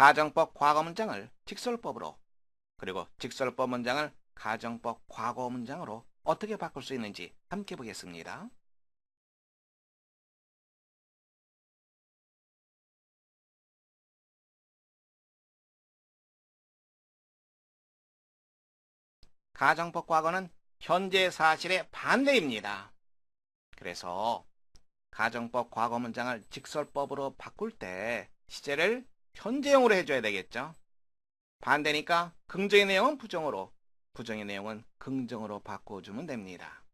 가정법 과거 문장을 직설법으로 그리고 직설법 문장을 가정법 과거 문장으로 어떻게 바꿀 수 있는지 함께 보겠습니다. 가정법 과거는 현재 사실의 반대입니다. 그래서 가정법 과거 문장을 직설법으로 바꿀 때 시제를 현재형으로 해줘야 되겠죠. 반대니까 긍정의 내용은 부정으로, 부정의 내용은 긍정으로 바꿔주면 됩니다.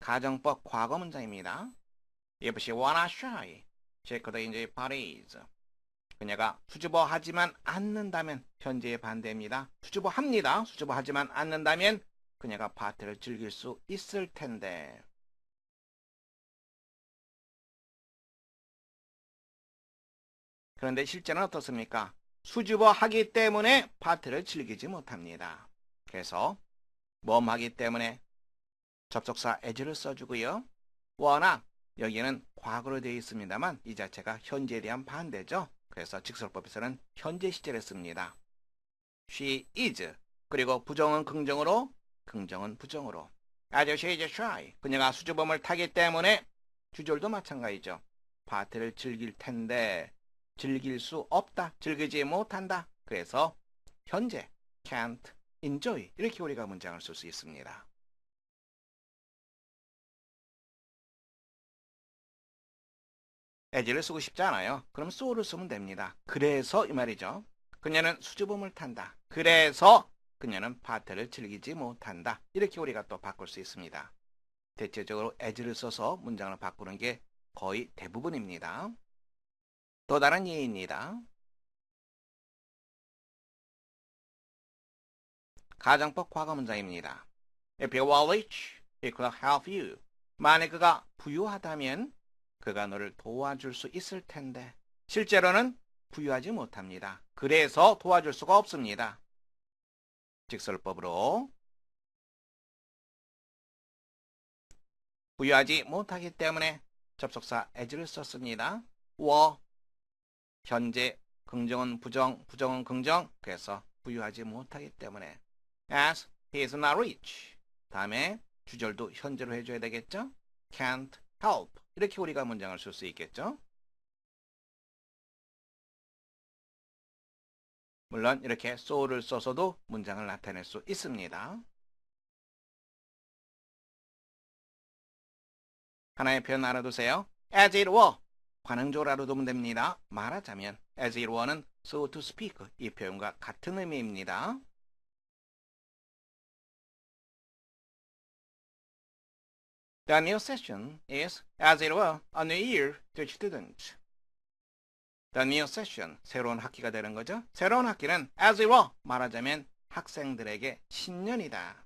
가정법 과거 문장입니다. Shy, she could enjoy parties. 그녀가 수줍어 하지만 않는다면 현재의 반대입니다. 수줍어 합니다. 수줍어 하지만 않는다면 그녀가 파티를 즐길 수 있을 텐데. 그런데 실제는 어떻습니까? 수줍어 하기 때문에 파티를 즐기지 못합니다. 그래서 몸하기 때문에 접속사 as를 써주고요. 워낙 여기에는 과거로 되어 있습니다만 이 자체가 현재에 대한 반대죠. 그래서 직설법에서는 현재 시제를 씁니다. She is 그리고 부정은 긍정으로 긍정은 부정으로 아저씨 is shy 그녀가 수줍음을 타기 때문에 주절도 마찬가지죠. 파티를 즐길 텐데 즐길 수 없다 즐기지 못한다 그래서 현재 can't enjoy 이렇게 우리가 문장을 쓸 수 있습니다. as를 쓰고 싶지 않아요. 그럼 so를 쓰면 됩니다. 그래서 이 말이죠. 그녀는 수줍음을 탄다. 그래서 그녀는 파티를 즐기지 못한다. 이렇게 우리가 또 바꿀 수 있습니다. 대체적으로 as를 써서 문장을 바꾸는 게 거의 대부분입니다. 또 다른 예입니다. 가정법 과거 문장입니다. If you were rich, he could help you. 만약 그가 부유하다면 그가 너를 도와줄 수 있을 텐데 실제로는 부유하지 못합니다. 그래서 도와줄 수가 없습니다. 직설법으로 부유하지 못하기 때문에 접속사 as를 썼습니다. 워 현재 긍정은 부정, 부정은 긍정 그래서 부유하지 못하기 때문에 as he is not rich 다음에 주절도 현재로 해줘야 되겠죠? can't help 이렇게 우리가 문장을 쓸 수 있겠죠? 물론 이렇게 so를 써서도 문장을 나타낼 수 있습니다. 하나의 표현 알아두세요. as it were 관행적으로 알아두면 됩니다. 말하자면 as it were는 so to speak 이 표현과 같은 의미입니다. The new session is, as it were, a new year to students. The new session, 새로운 학기가 되는 거죠. 새로운 학기는 as it were, 말하자면 학생들에게 신년이다.